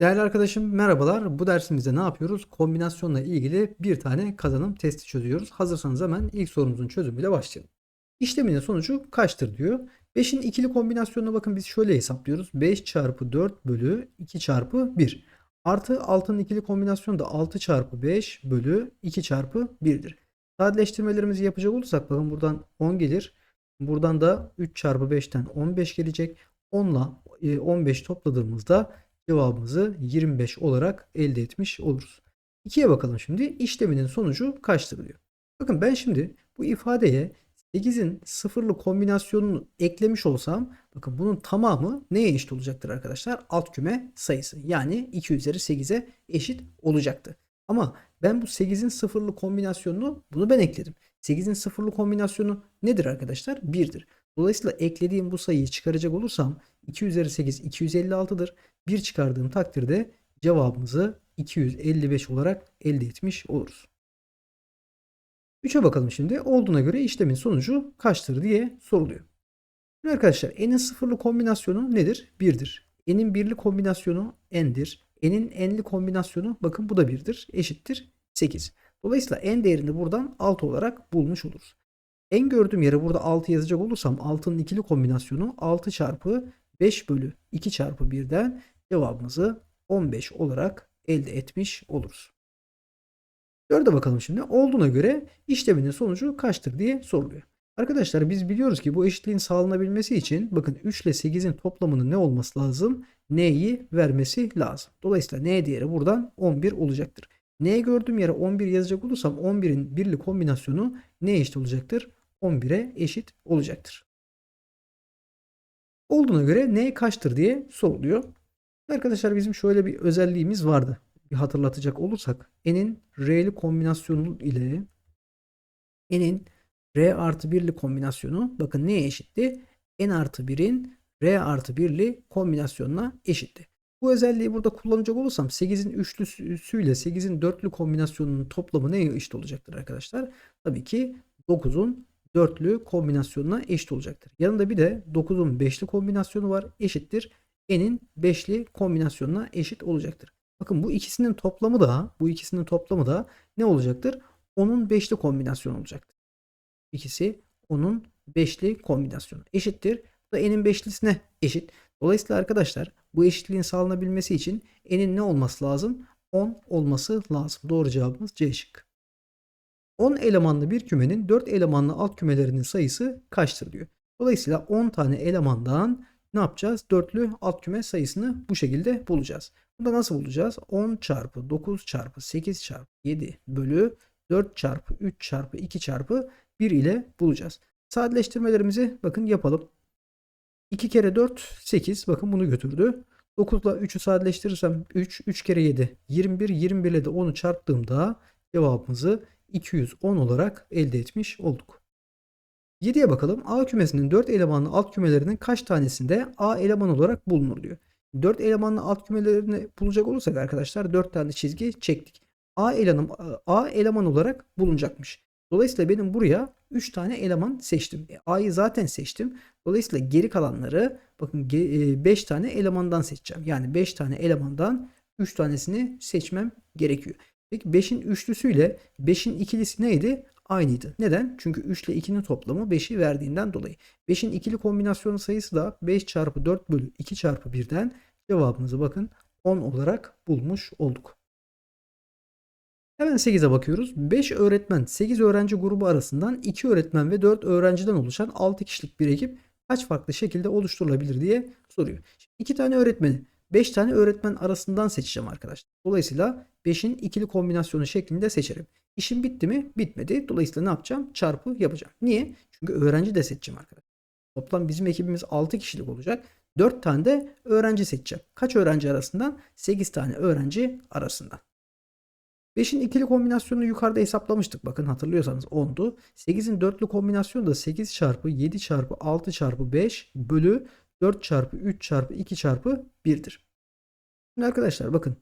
Değerli arkadaşım merhabalar. Bu dersimizde ne yapıyoruz? Kombinasyonla ilgili bir tane kazanım testi çözüyoruz. Hazırsanız hemen ilk sorumuzun çözümüyle başlayalım. İşleminin sonucu kaçtır diyor. 5'in ikili kombinasyonuna bakın biz şöyle hesaplıyoruz. 5 çarpı 4 bölü 2 çarpı 1. Artı 6'nın ikili kombinasyonu da 6 çarpı 5 bölü 2 çarpı 1'dir. Sadeleştirmelerimizi yapacak olursak bakın buradan 10 gelir. Buradan da 3 çarpı 5'ten 15 gelecek. 10 ile 15 topladığımızda cevabımızı 25 olarak elde etmiş oluruz. 2'ye bakalım şimdi. İşleminin sonucu kaçtır diyor. Bakın ben şimdi bu ifadeye 8'in sıfırlı kombinasyonunu eklemiş olsam bakın bunun tamamı neye eşit olacaktır arkadaşlar? Alt küme sayısı. Yani 2 üzeri 8'e eşit olacaktı. Ama ben bu 8'in sıfırlı kombinasyonunu bunu ben ekledim. 8'in sıfırlı kombinasyonu nedir arkadaşlar? 1'dir. Dolayısıyla eklediğim bu sayıyı çıkaracak olursam 2 üzeri 8 256'dır. 1 çıkardığım takdirde cevabımızı 255 olarak elde etmiş oluruz. 3'e bakalım şimdi. Olduğuna göre işlemin sonucu kaçtır diye soruluyor. Şimdi arkadaşlar n'in sıfırlı kombinasyonu nedir? 1'dir. n'in birli kombinasyonu n'dir. n'in n'li kombinasyonu bakın bu da 1'dir. Eşittir 8. Dolayısıyla n değerini buradan 6 olarak bulmuş oluruz. n gördüğüm yere burada 6 yazacak olursam 6'nın ikili kombinasyonu 6 çarpı 5 bölü 2 çarpı 1'den cevabımızı 15 olarak elde etmiş oluruz. 4'e bakalım şimdi. Olduğuna göre işleminin sonucu kaçtır diye soruluyor. Arkadaşlar biz biliyoruz ki bu eşitliğin sağlanabilmesi için bakın 3 ile 8'in toplamının ne olması lazım? N'yi vermesi lazım. Dolayısıyla N değeri buradan 11 olacaktır. N gördüğüm yere 11 yazacak olursam 11'in birli kombinasyonu ne eşit olacaktır? 11'e eşit olacaktır. Olduğuna göre N kaçtır diye soruluyor. Arkadaşlar bizim şöyle bir özelliğimiz vardı. Bir hatırlatacak olursak n'in r'li kombinasyonu ile n'in r artı 1'li kombinasyonu bakın neye eşitti? n artı 1'in r artı 1'li kombinasyonuna eşitti. Bu özelliği burada kullanacak olursam 8'in üçlüsü ile 8'in dörtlü kombinasyonunun toplamı neye eşit olacaktır arkadaşlar? Tabii ki 9'un dörtlü kombinasyonuna eşit olacaktır. Yanında bir de 9'un beşli kombinasyonu var. Eşittir. n'in beşli kombinasyonuna eşit olacaktır. Bakın bu ikisinin toplamı da bu ikisinin toplamı da ne olacaktır? Onun beşli kombinasyonu olacaktır. İkisi onun beşli kombinasyonu eşittir. Bu da n'in beşlisine eşit. Dolayısıyla arkadaşlar bu eşitliğin sağlanabilmesi için n'in ne olması lazım? 10 olması lazım. Doğru cevabımız C şıkkı. 10 elemanlı bir kümenin 4 elemanlı alt kümelerinin sayısı kaçtır diyor. Dolayısıyla 10 tane elemandan ne yapacağız? Dörtlü alt küme sayısını bu şekilde bulacağız. Bunu da nasıl bulacağız? 10 çarpı 9 çarpı 8 çarpı 7 bölü 4 çarpı 3 çarpı 2 çarpı 1 ile bulacağız. Sadeleştirmelerimizi bakın yapalım. 2 kere 4 8 bakın bunu götürdü. 9 ile 3'ü sadeleştirirsem 3 3 kere 7 21 21 ile de 10'u çarptığımda cevabımızı 210 olarak elde etmiş olduk. 7'ye bakalım. A kümesinin 4 elemanlı alt kümelerinin kaç tanesinde A eleman olarak bulunur diyor. 4 elemanlı alt kümelerini bulacak olursak arkadaşlar 4 tane çizgi çektik. A eleman, A eleman olarak bulunacakmış. Dolayısıyla benim buraya 3 tane eleman seçtim. E, A'yı zaten seçtim. Dolayısıyla geri kalanları bakın 5 tane elemandan seçeceğim. Yani 5 tane elemandan 3 tanesini seçmem gerekiyor. Peki 5'in üçlüsüyle 5'in ikilisi neydi? Aynıydı. Neden? Çünkü 3 ile 2'nin toplamı 5'i verdiğinden dolayı. 5'in ikili kombinasyonu sayısı da 5 çarpı 4 bölü 2 çarpı 1'den cevabımızı bakın 10 olarak bulmuş olduk. Hemen 8'e bakıyoruz. 5 öğretmen 8 öğrenci grubu arasından 2 öğretmen ve 4 öğrenciden oluşan 6 kişilik bir ekip kaç farklı şekilde oluşturulabilir diye soruyor. 2 tane öğretmeni 5 tane öğretmen arasından seçeceğim arkadaşlar. Dolayısıyla 5'in ikili kombinasyonu şeklinde seçerim. İşim bitti mi? Bitmedi. Dolayısıyla ne yapacağım? Çarpı yapacağım. Niye? Çünkü öğrenci de seçeceğim arkadaşlar. Toplam bizim ekibimiz 6 kişilik olacak. 4 tane de öğrenci seçeceğim. Kaç öğrenci arasından? 8 tane öğrenci arasından. 5'in ikili kombinasyonunu yukarıda hesaplamıştık. Bakın hatırlıyorsanız 10'du. 8'in dörtlü kombinasyonu da 8 çarpı 7 çarpı 6 çarpı 5 bölü 4 çarpı 3 çarpı 2 çarpı 1'dir. Şimdi arkadaşlar bakın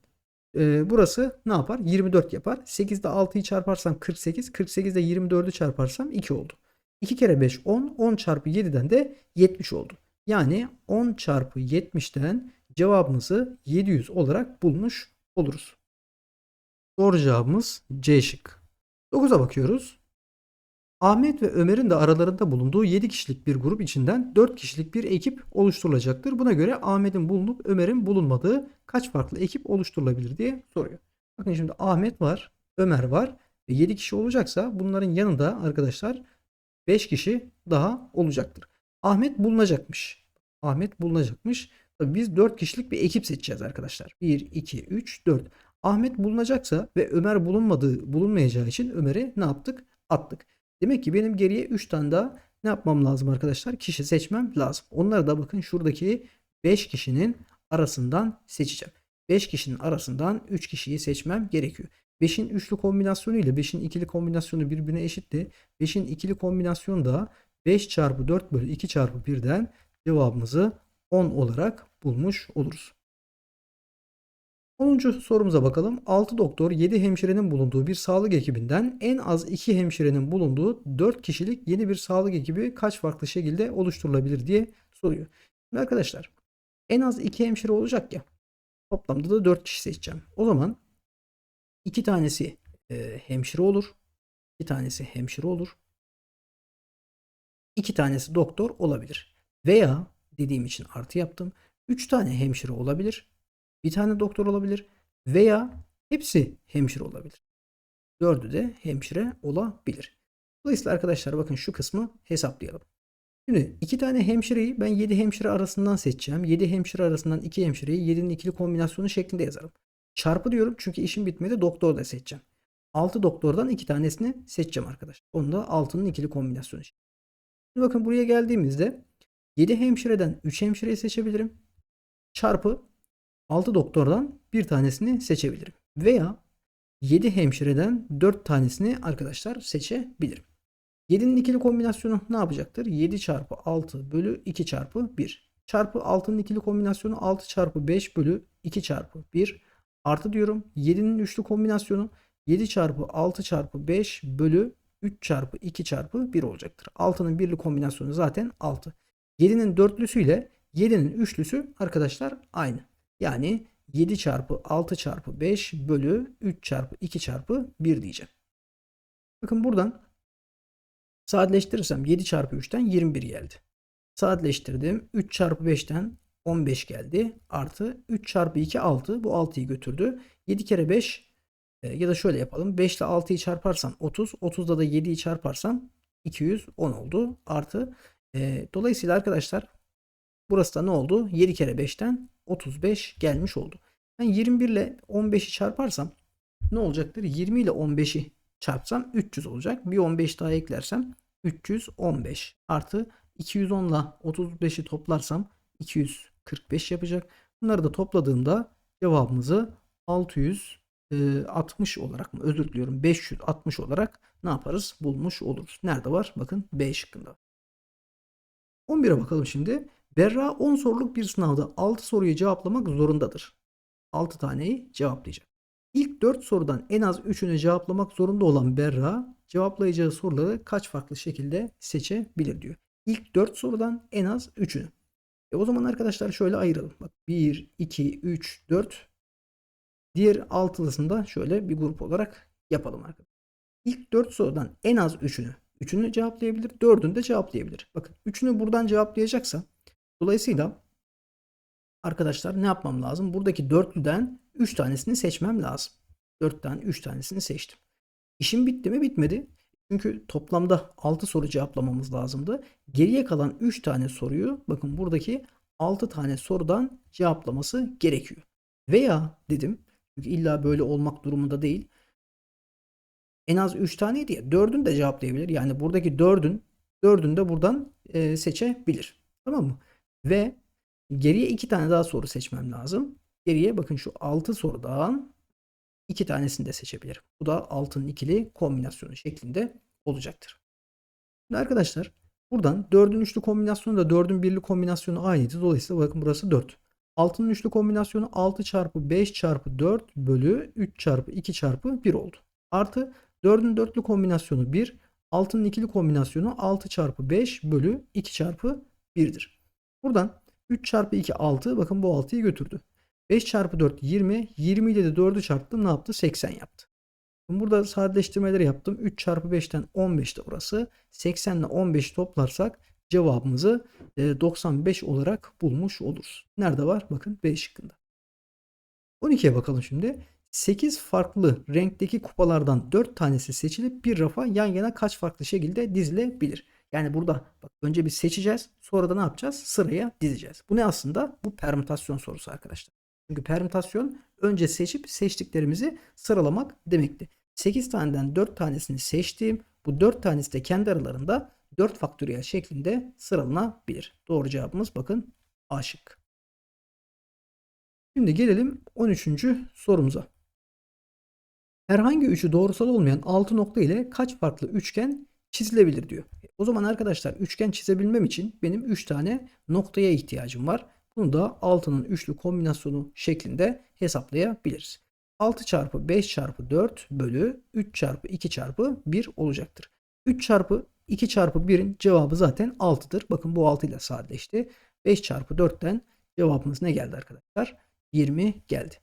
e, burası ne yapar? 24 yapar. 8 ile 6'yı çarparsam 48. 48 ile 24'ü çarparsam 2 oldu. 2 kere 5 10. 10 çarpı 7'den de 70 oldu. Yani 10 çarpı 70'ten cevabımızı 700 olarak bulmuş oluruz. Doğru cevabımız C şık. 9'a bakıyoruz. Ahmet ve Ömer'in de aralarında bulunduğu 7 kişilik bir grup içinden 4 kişilik bir ekip oluşturulacaktır. Buna göre Ahmet'in bulunup Ömer'in bulunmadığı kaç farklı ekip oluşturulabilir diye soruyor. Bakın şimdi Ahmet var, Ömer var ve 7 kişi olacaksa bunların yanında arkadaşlar 5 kişi daha olacaktır. Ahmet bulunacakmış. Ahmet bulunacakmış. Tabii biz 4 kişilik bir ekip seçeceğiz arkadaşlar. 1, 2, 3, 4. Ahmet bulunacaksa ve Ömer bulunmadığı, bulunmayacağı için Ömer'i ne yaptık? Attık. Demek ki benim geriye 3 tane daha ne yapmam lazım arkadaşlar? Kişi seçmem lazım. Onları da bakın şuradaki 5 kişinin arasından seçeceğim. 5 kişinin arasından 3 kişiyi seçmem gerekiyor. 5'in üçlü kombinasyonu ile 5'in ikili kombinasyonu birbirine eşitti. 5'in ikili kombinasyonu da 5 çarpı 4 bölü 2 çarpı 1'den cevabımızı 10 olarak bulmuş oluruz. 10. sorumuza bakalım. 6 doktor 7 hemşirenin bulunduğu bir sağlık ekibinden en az 2 hemşirenin bulunduğu 4 kişilik yeni bir sağlık ekibi kaç farklı şekilde oluşturulabilir diye soruyor. Şimdi arkadaşlar en az 2 hemşire olacak ya. Toplamda da 4 kişi seçeceğim. O zaman 2 tanesi e, hemşire olur. 2 tanesi hemşire olur. 2 tanesi doktor olabilir. Veya dediğim için artı yaptım. 3 tane hemşire olabilir. Bir tane doktor olabilir veya hepsi hemşire olabilir. Dördü de hemşire olabilir. Dolayısıyla arkadaşlar bakın şu kısmı hesaplayalım. Şimdi iki tane hemşireyi ben 7 hemşire arasından seçeceğim. 7 hemşire arasından 2 hemşireyi 7'nin ikili kombinasyonu şeklinde yazarım. Çarpı diyorum çünkü işim bitmedi doktor da seçeceğim. 6 doktordan 2 tanesini seçeceğim arkadaşlar. Onu da 6'nın ikili kombinasyonu. Şimdi bakın buraya geldiğimizde 7 hemşireden 3 hemşireyi seçebilirim. Çarpı 6 doktordan bir tanesini seçebilirim. Veya 7 hemşireden 4 tanesini arkadaşlar seçebilirim. 7'nin ikili kombinasyonu ne yapacaktır? 7 çarpı 6 bölü 2 çarpı 1. Çarpı 6'nın ikili kombinasyonu 6 çarpı 5 bölü 2 çarpı 1. Artı diyorum 7'nin üçlü kombinasyonu 7 çarpı 6 çarpı 5 bölü 3 çarpı 2 çarpı 1 olacaktır. 6'nın birli kombinasyonu zaten 6. 7'nin dörtlüsü ile 7'nin üçlüsü arkadaşlar aynı. Yani 7 çarpı 6 çarpı 5 bölü 3 çarpı 2 çarpı 1 diyeceğim. Bakın buradan sadeleştirirsem 7 çarpı 3'ten 21 geldi. Sadeleştirdim. 3 çarpı 5'ten 15 geldi. Artı 3 çarpı 2 6. Bu 6'yı götürdü. 7 kere 5 e, ya da şöyle yapalım. 5 ile 6'yı çarparsam 30. 30'da da 7'yi çarparsam 210 oldu. Artı e, dolayısıyla arkadaşlar burası da ne oldu? 7 kere 5'ten 35 gelmiş oldu. Ben 21 ile 15'i çarparsam ne olacaktır? 20 ile 15'i çarpsam 300 olacak. Bir 15 daha eklersem 315 artı 210 ile 35'i toplarsam 245 yapacak. Bunları da topladığımda cevabımızı 660 olarak mı özür diliyorum 560 olarak ne yaparız bulmuş oluruz. Nerede var? Bakın B şıkkında. 11'e bakalım şimdi. Berra 10 soruluk bir sınavda 6 soruyu cevaplamak zorundadır. 6 taneyi cevaplayacak. İlk 4 sorudan en az 3'ünü cevaplamak zorunda olan Berra cevaplayacağı soruları kaç farklı şekilde seçebilir diyor. İlk 4 sorudan en az 3'ünü. E o zaman arkadaşlar şöyle ayıralım. Bak 1, 2, 3, 4. Diğer altılısını da şöyle bir grup olarak yapalım arkadaşlar. İlk 4 sorudan en az 3'ünü 3'ünü cevaplayabilir. 4'ünü de cevaplayabilir. Bakın 3'ünü buradan cevaplayacaksa Dolayısıyla arkadaşlar ne yapmam lazım? Buradaki dörtlüden 3 tanesini seçmem lazım. 4'ten 3 tanesini seçtim. İşim bitti mi? Bitmedi. Çünkü toplamda 6 soru cevaplamamız lazımdı. Geriye kalan 3 tane soruyu bakın buradaki 6 tane sorudan cevaplaması gerekiyor. Veya dedim çünkü illa böyle olmak durumunda değil. En az 3 taneydi ya 4'ünü de cevaplayabilir. Yani buradaki 4'ün 4'ünü de buradan e, seçebilir. Tamam mı? Ve geriye iki tane daha soru seçmem lazım. Geriye bakın şu 6 sorudan iki tanesini de seçebilirim. Bu da altının ikili kombinasyonu şeklinde olacaktır. Şimdi arkadaşlar buradan 4'ün üçlü kombinasyonu da 4'ün birli kombinasyonu aynıydı. Dolayısıyla bakın burası 4. Altının üçlü kombinasyonu 6 çarpı 5 çarpı 4 bölü 3 çarpı 2 çarpı 1 oldu. Artı 4'ün dörtlü kombinasyonu 1. Altının ikili kombinasyonu 6 çarpı 5 bölü 2 çarpı 1'dir. Buradan 3 çarpı 2 6. Bakın bu 6'yı götürdü. 5 çarpı 4 20. 20 ile de 4'ü çarptım. Ne yaptı? 80 yaptı. Burada sadeleştirmeleri yaptım. 3 çarpı 5'ten 15 de orası. 80 ile 15 toplarsak cevabımızı e, 95 olarak bulmuş oluruz. Nerede var? Bakın B şıkkında. 12'ye bakalım şimdi. 8 farklı renkteki kupalardan 4 tanesi seçilip bir rafa yan yana kaç farklı şekilde dizilebilir? Yani burada bak önce bir seçeceğiz. Sonra da ne yapacağız? Sıraya dizeceğiz. Bu ne aslında? Bu permütasyon sorusu arkadaşlar. Çünkü permütasyon önce seçip seçtiklerimizi sıralamak demekti. 8 taneden 4 tanesini seçtiğim bu 4 tanesi de kendi aralarında 4 faktöriyel şeklinde sıralanabilir. Doğru cevabımız bakın A şık. Şimdi gelelim 13. sorumuza. Herhangi üçü doğrusal olmayan 6 nokta ile kaç farklı üçgen çizilebilir diyor. O zaman arkadaşlar üçgen çizebilmem için benim 3 tane noktaya ihtiyacım var. Bunu da 6'nın üçlü kombinasyonu şeklinde hesaplayabiliriz. 6 çarpı 5 çarpı 4 bölü 3 çarpı 2 çarpı 1 olacaktır. 3 çarpı 2 çarpı 1'in cevabı zaten 6'dır. Bakın bu 6 ile sadeleşti. 5 çarpı 4'ten cevabımız ne geldi arkadaşlar? 20 geldi.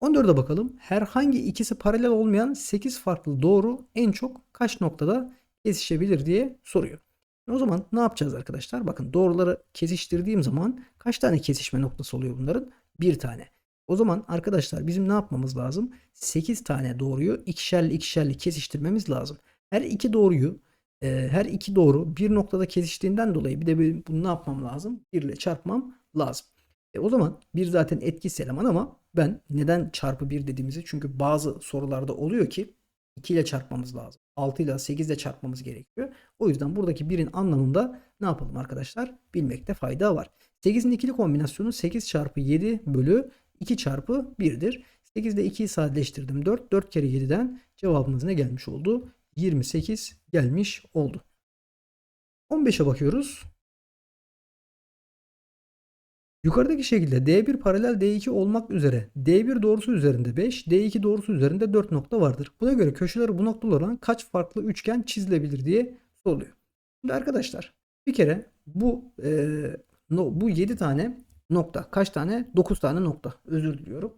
14'e bakalım. Herhangi ikisi paralel olmayan 8 farklı doğru en çok kaç noktada kesişebilir diye soruyor. O zaman ne yapacağız arkadaşlar? Bakın doğruları kesiştirdiğim zaman kaç tane kesişme noktası oluyor bunların? Bir tane. O zaman arkadaşlar bizim ne yapmamız lazım? 8 tane doğruyu ikişerli ikişerli kesiştirmemiz lazım. Her iki doğruyu e, her iki doğru bir noktada kesiştiğinden dolayı bir de bunu ne yapmam lazım? 1 ile çarpmam lazım. E o zaman bir zaten etkisiz eleman ama ben neden çarpı 1 dediğimizi çünkü bazı sorularda oluyor ki 2 ile çarpmamız lazım. 6 ile 8 ile çarpmamız gerekiyor. O yüzden buradaki 1'in anlamında ne yapalım arkadaşlar? Bilmekte fayda var. 8'in ikili kombinasyonu 8 çarpı 7 bölü 2 çarpı 1'dir. 8 ile 2'yi sadeleştirdim. 4. 4 kere 7'den cevabımız ne gelmiş oldu? 28 gelmiş oldu. 15'e bakıyoruz. Yukarıdaki şekilde D1 paralel D2 olmak üzere D1 doğrusu üzerinde 5, D2 doğrusu üzerinde 4 nokta vardır. Buna göre köşeleri bu noktalar olan kaç farklı üçgen çizilebilir diye soruluyor. Şimdi arkadaşlar bir kere bu e, no, bu 7 tane nokta kaç tane? 9 tane nokta özür diliyorum.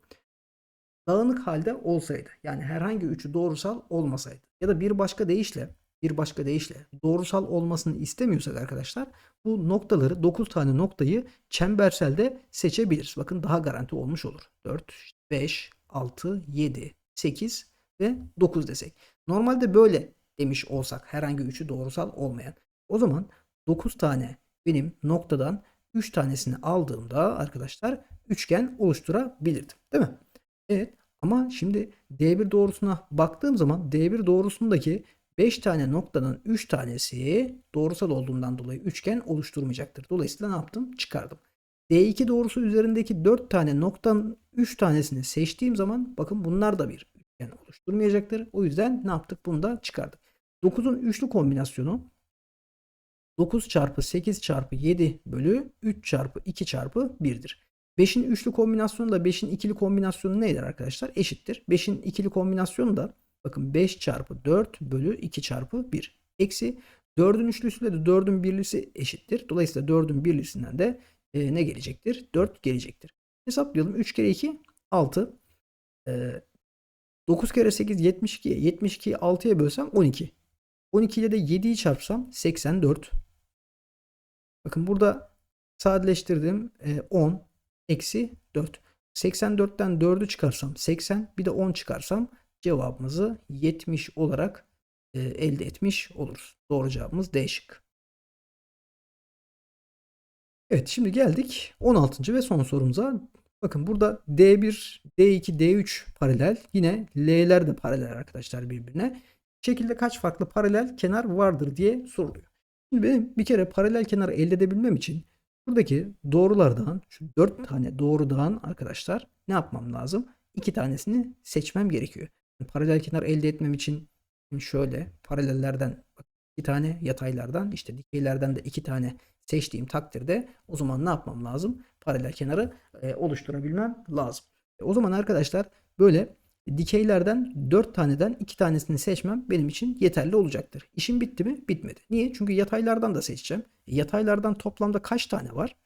Dağınık halde olsaydı yani herhangi üçü doğrusal olmasaydı ya da bir başka deyişle bir başka deyişle doğrusal olmasını istemiyorsak arkadaşlar bu noktaları 9 tane noktayı çemberselde seçebiliriz. Bakın daha garanti olmuş olur. 4, 5, 6, 7, 8 ve 9 desek. Normalde böyle demiş olsak herhangi üçü doğrusal olmayan. O zaman 9 tane benim noktadan 3 tanesini aldığımda arkadaşlar üçgen oluşturabilirdim. Değil mi? Evet ama şimdi D1 doğrusuna baktığım zaman D1 doğrusundaki 5 tane noktanın 3 tanesi doğrusal olduğundan dolayı üçgen oluşturmayacaktır. Dolayısıyla ne yaptım? Çıkardım. D2 doğrusu üzerindeki 4 tane noktanın 3 tanesini seçtiğim zaman bakın bunlar da bir üçgen oluşturmayacaktır. O yüzden ne yaptık? Bunu da çıkardık. 9'un üçlü kombinasyonu 9 çarpı 8 çarpı 7 bölü 3 çarpı 2 çarpı 1'dir. 5'in üçlü kombinasyonu da 5'in ikili kombinasyonu neydir arkadaşlar? Eşittir. 5'in ikili kombinasyonu da bakın 5 çarpı 4 bölü 2 çarpı 1. Eksi 4'ün üçlüsüyle de 4'ün birlisi eşittir. Dolayısıyla 4'ün birlisinden de e, ne gelecektir? 4 gelecektir. Hesaplayalım. 3 kere 2 6. E, 9 kere 8 72. 72'yi 6'ya bölsem 12. 12 ile de 7'yi çarpsam 84. Bakın burada sadeleştirdim. E, 10 eksi 4. 84'ten 4'ü çıkarsam 80 bir de 10 çıkarsam cevabımızı 70 olarak e, elde etmiş oluruz. Doğru cevabımız D şık. Evet şimdi geldik 16. ve son sorumuza. Bakın burada D1, D2, D3 paralel. Yine L'ler de paralel arkadaşlar birbirine. Şekilde kaç farklı paralel kenar vardır diye soruluyor. Şimdi benim bir kere paralel kenar elde edebilmem için buradaki doğrulardan şu 4 tane doğrudan arkadaşlar ne yapmam lazım? 2 tanesini seçmem gerekiyor. Paralel kenar elde etmem için şöyle paralellerden iki tane yataylardan işte dikeylerden de iki tane seçtiğim takdirde o zaman ne yapmam lazım? Paralel kenarı e, oluşturabilmem lazım. E, o zaman arkadaşlar böyle dikeylerden 4 taneden 2 tanesini seçmem benim için yeterli olacaktır. İşim bitti mi? Bitmedi. Niye? Çünkü yataylardan da seçeceğim. E, yataylardan toplamda kaç tane var?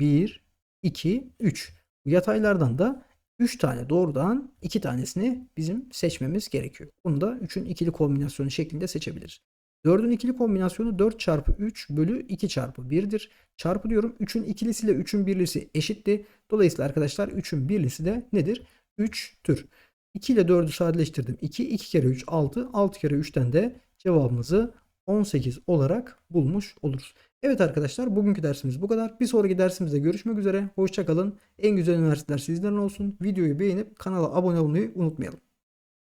1, 2, 3. Bu yataylardan da 3 tane doğrudan 2 tanesini bizim seçmemiz gerekiyor. Bunu da 3'ün ikili kombinasyonu şeklinde seçebiliriz. 4'ün ikili kombinasyonu 4 çarpı 3 bölü 2 çarpı 1'dir. Çarpı diyorum 3'ün ikilisiyle 3'ün birlisi eşitti. Dolayısıyla arkadaşlar 3'ün birlisi de nedir? 3'tür. 2 ile 4'ü sadeleştirdim. 2, 2 kere 3 6, 6 kere 3'ten de cevabımızı 18 olarak bulmuş oluruz. Evet arkadaşlar bugünkü dersimiz bu kadar. Bir sonraki dersimizde görüşmek üzere. Hoşçakalın. En güzel üniversiteler sizlerin olsun. Videoyu beğenip kanala abone olmayı unutmayalım.